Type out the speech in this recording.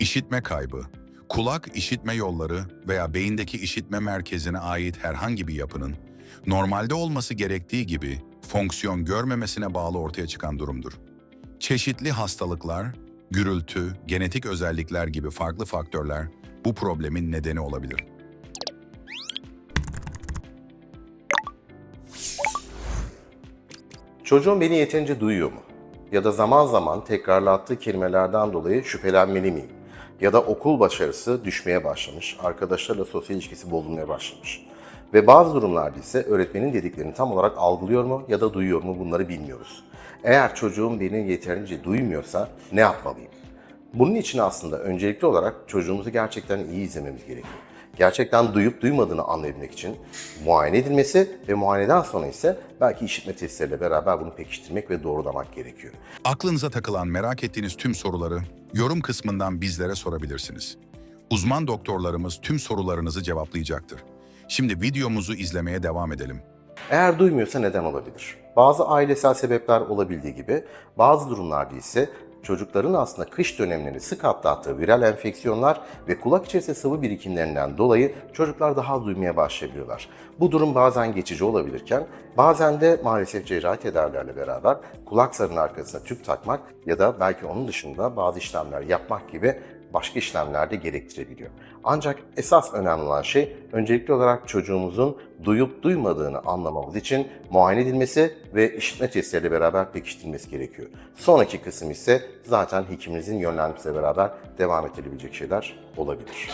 İşitme kaybı, kulak işitme yolları veya beyindeki işitme merkezine ait herhangi bir yapının normalde olması gerektiği gibi fonksiyon görmemesine bağlı ortaya çıkan durumdur. Çeşitli hastalıklar, gürültü, genetik özellikler gibi farklı faktörler bu problemin nedeni olabilir. Çocuğum beni yeterince duyuyor mu? Ya da zaman zaman tekrarlattığı kelimelerden dolayı şüphelenmeli miyim? Ya da okul başarısı düşmeye başlamış, arkadaşlarla sosyal ilişkisi bozulmaya başlamış. Ve bazı durumlarda ise öğretmenin dediklerini tam olarak algılıyor mu ya da duyuyor mu bunları bilmiyoruz. Eğer çocuğum beni yeterince duymuyorsa ne yapmalıyım? Bunun için aslında öncelikli olarak çocuğumuzu gerçekten iyi izlememiz gerekiyor. Gerçekten duyup duymadığını anlayabilmek için muayene edilmesi ve muayeneden sonra ise belki işitme testleriyle beraber bunu pekiştirmek ve doğrulamak gerekiyor. Aklınıza takılan merak ettiğiniz tüm soruları yorum kısmından bizlere sorabilirsiniz. Uzman doktorlarımız tüm sorularınızı cevaplayacaktır. Şimdi videomuzu izlemeye devam edelim. Eğer duymuyorsa neden olabilir? Bazı ailesel sebepler olabildiği gibi bazı durumlarda ise çocukların aslında kış dönemleri sık atlattığı viral enfeksiyonlar ve kulak içerisi sıvı birikimlerinden dolayı çocuklar daha duymaya başlayabiliyorlar. Bu durum bazen geçici olabilirken bazen de maalesef cerrahi tedavilerle beraber kulak zarının arkasına tüp takmak ya da belki onun dışında bazı işlemler yapmak gibi başka işlemler de gerektirebiliyor. Ancak esas önemli olan şey öncelikli olarak çocuğumuzun duyup duymadığını anlamamız için muayene edilmesi ve işitme testleriyle beraber pekiştirilmesi gerekiyor. Sonraki kısım ise zaten hekiminizin yönlendirmesiyle beraber devam edilebilecek şeyler olabilir.